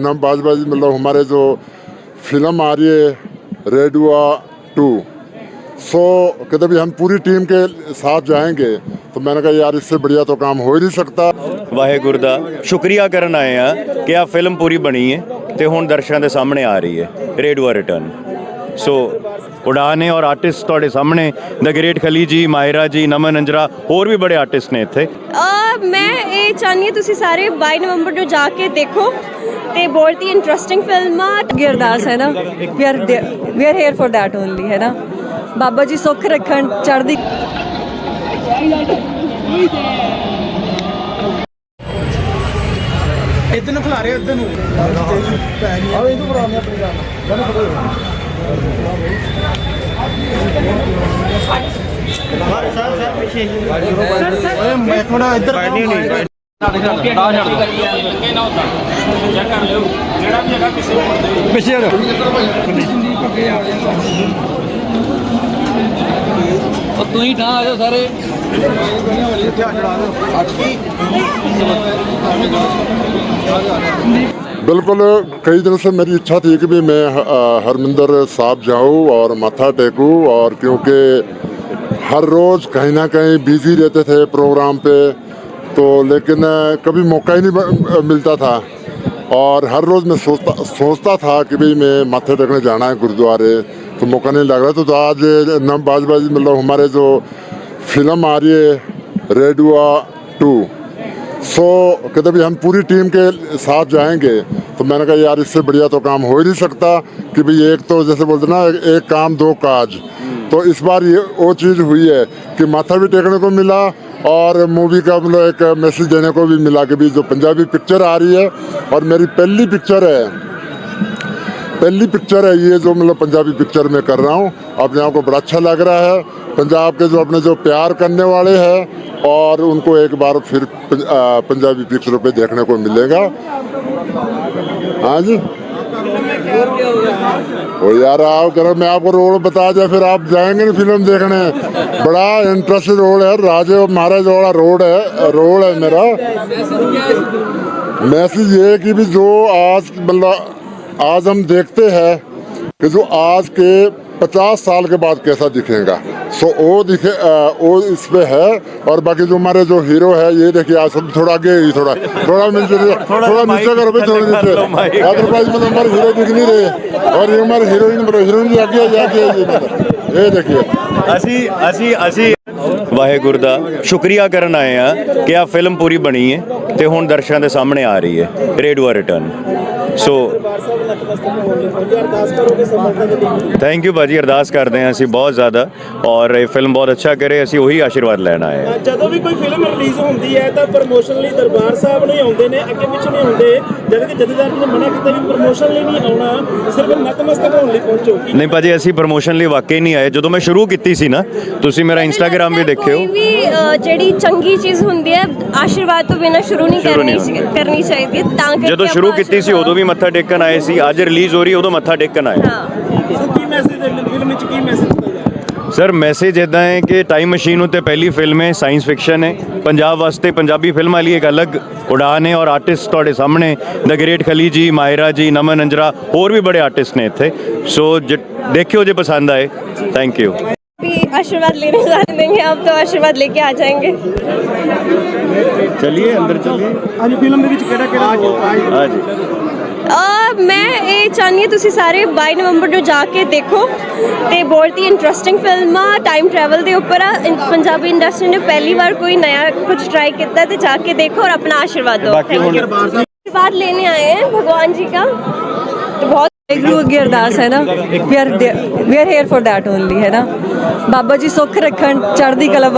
नम बाजबाजी मतलब हमारे जो फिल्म आ रही है रेडुआ टू सो कहते भी हम पूरी टीम के साथ जाएंगे तो मैंने कहा यार इससे बढ़िया तो काम हो ही नहीं सकता ਵਾਹਿਗੁਰੂ ਦਾ ਸ਼ੁਕਰੀਆ ਕਰਨ ਆਏ ਆ ਕਿ ਆ ਫਿਲਮ ਪੂਰੀ ਬਣੀ ਹੈ ਤੇ ਹੁਣ ਦਰਸ਼ਕਾਂ ਦੇ ਸਾਹਮਣੇ ਆ ਰਹੀ ਹੈ ਰੇਡੂਆ ਰਿਟਰਨ ਸੋ ਉਡਾਨ ਹੈ ਔਰ ਆਰਟਿਸਟ ਤੁਹਾਡੇ ਸਾਹਮਣੇ ਦ ਗ੍ਰੇਟ ਖਲੀ ਜੀ ਮਾਇਰਾ ਜੀ ਨਮਨ ਅੰਜਰਾ ਹੋਰ ਵੀ ਬੜੇ ਆਰਟਿਸਟ ਨੇ ਇੱਥੇ ਅਹ ਮੈਂ ਇਹ ਚਾਹੁੰਦੀ ਹਾਂ ਤੁਸੀਂ ਸਾਰੇ 22 ਨਵੰਬਰ ਨੂੰ ਜਾ ਕੇ ਦੇਖੋ ਤੇ ਬਹੁਤ ਹੀ ਇੰਟਰਸਟਿੰਗ ਫਿਲਮ ਆ। ਗਿਰਦਾਸ ਹੈ ਨਾ? We are we are here for that only ਹੈ ਨਾ? ਬਾਬਾ ਜੀ ਸੁੱਖ ਰੱਖਣ ਚੜ੍ਹਦੀ ਇਦਾਂ ਨੂੰ ਖਿਲਾ ਰਹੇ ਇਦਾਂ ਨੂੰ। ਪੈ ਗਈ ਆ ਇਹਨੂੰ ਬਰਾਉਂਦੇ ਆਪਣੀ ਗੱਲ। ਤੈਨੂੰ ਪਤਾ ਹੀ ਸਰ ਸਰ ਪਿੱਛੇ। ਸਰ ਸਰ ਓਏ ਮੈਂ ਥੋੜਾ ਇੱਧਰ ਪਾਣੀ ਨਹੀਂ ਤੁਸੀਂ ਠਾਂ ਆ ਜਾਓ ਸਾਰੇ बिल्कुल कई दिन से मेरी इच्छा थी कि भी मैं अ, हरमिंदर साहब जाऊं और माथा टेकूं और क्योंकि हर रोज़ कहीं ना कहीं बिजी रहते थे प्रोग्राम पे तो लेकिन कभी मौका ही नहीं मिलता था। और हर रोज़ मैं सोचता सोचता था कि भाई मैं माथे टेकने जाना है गुरुद्वारे। तो मौका नहीं लग रहा था। तो आज नम बाजबाजी मतलब हमारे जो फ़िल्म आ रही है रेडुआ टू। सो, कहते भी हम पूरी टीम के साथ जाएँगे। तो मैंने कहा, यार, इससे बढ़िया तो काम हो ही नहीं सकता कि भाई एक तो जैसे बोलते ना, एक काम, दो काज। तो इस बार ये, वो चीज़ हुई है कि माथा भी टेकने को मिला और मूवी का मतलब एक मैसेज देने को भी मिला कि भी जो पंजाबी पिक्चर आ रही है, और मेरी पहली पिक्चर है, पहली पिक्चर है ये जो मतलब पंजाबी पिक्चर में कर रहा हूँ। अपने आप को बड़ा अच्छा लग रहा है। पंजाब के जो अपने जो प्यार करने वाले हैं, और उनको एक बार फिर पंजाबी पिक्चरों पे देखने को मिलेगा। हाँ जी। ओ यार आप करो मैं आपको रोल बता दिया फिर आप जाएँगे ना फ़िल्म देखने। बड़ा इंटरेस्टेड रोल है राजे और महाराज वाला रोड है रोल है मेरा। मैसेज ये है कि भी जो आज मतलब आज हम देखते हैं कि जो आज के 50 साल के बाद कैसा दिखेगा। सो वो दिखे वो इस पे है और बाकी जो हमारे जो हीरो है ये देखिए आज सब थोड़ा आगे ही थोड़ा थोड़ा नीचे थोड़ा नीचे करो भाई थोड़ा। नीचे। अदरवाइज़ मतलब हमारे हीरो दिख नहीं रहे। और ये हमारे हीरोइन मतलब हीरोइन भी आगे आगे। ਇਹ ਦੇਖੀਏ ਅਸੀਂ ਅਸੀਂ ਅਸੀਂ ਵਾਹਿਗੁਰੂ ਦਾ ਸ਼ੁਕਰੀਆ ਕਰਨ ਆਏ ਆ ਕਿ ਆ ਫਿਲਮ ਪੂਰੀ ਬਣੀ ਹੈ ਤੇ ਹੁਣ ਦਰਸ਼ਕਾਂ ਦੇ ਸਾਹਮਣੇ ਆ ਰਹੀ ਹੈ ਰੇਡੂਆ ਰਿਟਰਨ ਸੋ ਥੈਂਕ ਯੂ ਬਾਜੀ ਅਰਦਾਸ ਕਰਦੇ ਹਾਂ ਅਸੀਂ ਬਹੁਤ ਜ਼ਿਆਦਾ ਔਰ ਇਹ ਫਿਲਮ ਬਹੁਤ ਅੱਛਾ ਕਰੇ ਅਸੀਂ ਉਹੀ ਆਸ਼ੀਰਵਾਦ ਲੈਣ ਆਏ ਹਾਂ। ਜਦੋਂ ਵੀ ਕੋਈ ਫਿਲਮ ਰਿਲੀਜ਼ ਹੁੰਦੀ ਹੈ ਤਾਂ ਪ੍ਰਮੋਸ਼ਨ ਲਈ ਦਰਬਾਰ ਸਾਹਿਬ ਨਹੀਂ ਆਉਂਦੇ ਨੇ ਅੱਗੇ ਪਿੱਛੇ ਨਹੀਂ ਹੁੰਦੇ। ਜਦ ਕਿ ਜਥੇਦਾਰ ਨੇ ਮਨਾ ਕੀਤਾ ਵੀ ਪ੍ਰਮੋਸ਼ਨ ਲਈ ਨਹੀਂ ਆਉਣਾ ਸਿਰਫ ਨਤਮਸਤਕ ਹੋਣ ਲਈ ਪਹੁੰਚੋ। ਨਹੀਂ ਭਾਜੀ ਅਸੀਂ ਪ੍ਰਮੋਸ਼ਨ ਲਈ ਵਾਕਈ ਨਹੀਂ ਆਏ। ਜਦੋਂ ਮੈਂ ਸ਼ੁਰੂ ਕੀਤੀ ਸੀ ਨਾ ਤੁਸੀਂ ਮੇਰਾ ਇੰਸਟਾਗ੍ਰam ਵੀ ਦੇਖਿਓ। ਕੋਈ ਵੀ ਜਿਹੜੀ ਚੰਗੀ ਚੀਜ਼ ਹੁੰਦੀ ਹੈ ਆਸ਼ੀਰਵਾਦ ਤੋਂ ਬਿਨਾਂ ਸ਼ੁਰੂ ਨਹੀਂ ਸ਼ੁਰੂ ਕਰਨੀ ਨਹੀਂ ਕਰਨੀ ਚਾਹੀਦੀ ਹੈ ਤਾਂ ਕਰਕੇ ਜਦੋਂ ਸ਼ੁਰੂ ਆਪਾਂ ਕੀਤੀ ਸੀ ਉਦੋਂ ਵੀ ਮੱਥਾ ਟੇਕਣ ਆਏ ਸੀ ਅੱਜ ਰਿਲੀਜ਼ ਹੋ ਰਹੀ ਉਦੋਂ ਮੱਥਾ ਟੇਕਣ ਆਏ। ਹਾਂ। ਸੋ ਕੀ ਮੈਸੇਜ ਫਿਲਮ ਵਿੱਚ ਕੀ ਮੈਸੇਜ ਦਿੱਤਾ ਜਾ ਰਿਹਾ? ਸਰ ਮੈਸੇਜ ਇਦਾਂ ਹੈ ਕਿ ਟਾਈਮ ਮਸ਼ੀਨ ਉਤੇ ਪਹਿਲੀ ਫਿਲਮ ਹੈ ਸਾਇੰਸ ਫਿਕਸ਼ਨ ਹੈ। ਪੰਜਾਬ ਵਾਸਤੇ ਪੰਜਾਬੀ ਫਿਲਮਾਂ ਲਈ ਇੱਕ ਅਲੱਗ ਉਡਾਨ ਹੈ ਔਰ ਆਰਟਿਸਟ ਤੁਹਾਡੇ ਸਾਹਮਣੇ ਦ ਗ੍ਰੇਟ ਖਲੀ ਜੀ ਮਾਇਰਾ ਜੀ ਨਮਨ ਅੰਜਰਾ ਹੋਰ ਵੀ ਬੜੇ ਆਰਟਿਸਟ ਨੇ ਇੱਥੇ। ਸੋ ਜ- ਦੇਖਿਓ ਜੇ ਪਸੰਦ ਆਏ। ਥੈਂਕ ਯੂ भी आशीर्वाद लेने जाने देंगे आप तो आशीर्वाद लेके आ जाएंगे। ਚਲਿਏ ਅੰਦਰ ਚਲਿਏ ਅੱਜ ਫਿਲਮ ਦੇ ਵਿੱਚ ਕਿਹੜਾ ਕਿਹੜਾ ਰੋਲ ਆਇਆ ਆ ਜੀ ਅਹ, ਮੈਂ ਇਹ ਚਾਹੁੰਦੀ ਹਾਂ ਤੁਸੀਂ ਸਾਰੇ 22 ਨਵੰਬਰ ਨੂੰ ਜਾ ਕੇ ਦੇਖੋ ਤੇ ਬਹੁਤ ਹੀ ਇੰਟਰਸਟਿੰਗ ਫਿਲਮ ਆ ਟਾਈਮ ਟਰੈਵਲ ਦੇ ਉੱਪਰ ਆ ਇਨ- ਪੰਜਾਬੀ ਇੰਡਸਟਰੀ ਨੇ ਪਹਿਲੀ ਵਾਰ ਕੋਈ ਨਇਆ ਕੁਝ ਟਰਾਈ ਕੀਤਾ ਤੇ ਜਾ ਕੇ ਦੇਖੋ ਔਰ ਆਪਣਾ ਆਸ਼ੀਰਵਾਦ ਦਿਓ ਬਾਕੀ ਹੁਣ ਆਸ਼ੀਰਵਾਦ लेने आए हैं भगवान जी का। तो बहुत ਗੁਰੂ ਅੱਗੇ ਅਰਦਾਸ ਹੈ ਨਾ, we are we are here for that only ਹੈ ਨਾ? ਬਾਬਾ ਜੀ ਸੁੱਖ ਰੱਖਣ, ਚੜ੍ਹਦੀ ਕਲਾ